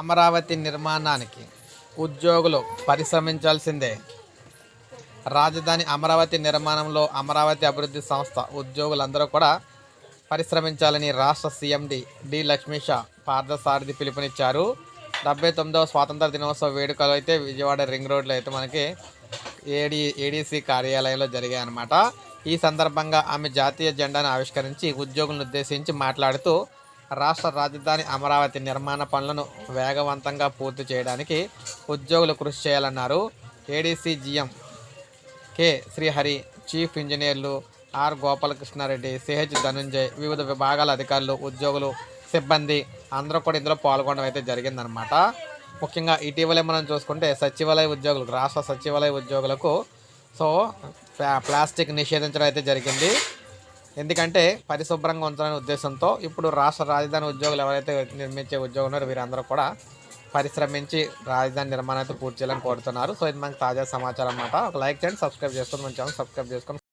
అమరావతి నిర్మాణానికి ఉద్యోగులు పరిశ్రమించాల్సిందే. రాజధాని అమరావతి నిర్మాణంలో అమరావతి అభివృద్ధి సంస్థ ఉద్యోగులందరూ కూడా పరిశ్రమించాలని రాష్ట్ర సీఎండి డి లక్ష్మీషా లక్ష్మీష పార్థసారథి పిలుపునిచ్చారు. డెబ్బై తొమ్మిదవ స్వాతంత్ర దినోత్సవ వేడుకలు అయితే విజయవాడ రింగ్ రోడ్లో అయితే మనకి ఏడి ఏడీసీ కార్యాలయంలో జరిగాయన్నమాట. ఈ సందర్భంగా ఆమె జాతీయ జెండాను ఆవిష్కరించి ఉద్యోగులను ఉద్దేశించి మాట్లాడుతూ రాష్ట్ర రాజధాని అమరావతి నిర్మాణ పనులను వేగవంతంగా పూర్తి చేయడానికి ఉద్యోగులు కృషి చేయాలన్నారు. ఏడీసీజీఎం కె శ్రీహరి చీఫ్ ఇంజనీర్లు ఆర్ గోపాలకృష్ణారెడ్డి సిహెచ్ ధనుంజయ్ వివిధ విభాగాల అధికారులు ఉద్యోగులు సిబ్బంది అందరూ కూడా ఇందులో పాల్గొనడం అయితే జరిగిందనమాట ముఖ్యంగా ఇటీవలే మనం చూసుకుంటే సచివాలయ ఉద్యోగులకు రాష్ట్ర సచివాలయ ఉద్యోగులకు సో ప్లా- ప్లాస్టిక్ నిషేధించడం అయితే జరిగింది. ఎందుకంటే పరిశుభ్రంగా ఉంచాలనే ఉద్దేశంతో ఇప్పుడు రాష్ట్ర రాజధాని ఉద్యోగులు ఎవరైతే నిర్మించే ఉద్యోగులు ఉన్నారో వీరందరూ కూడా పరిశ్రమించి రాజధాని నిర్మాణం అయితే పూర్తి చేయాలని కోరుతున్నారు. సో ఇది మనకు తాజా సమాచారం అన్నమాట. ఒక లైక్ చేయండి సబ్స్క్రైబ్ చేసుకొని మన ఛానల్ సబ్స్క్రైబ్ చేసుకొని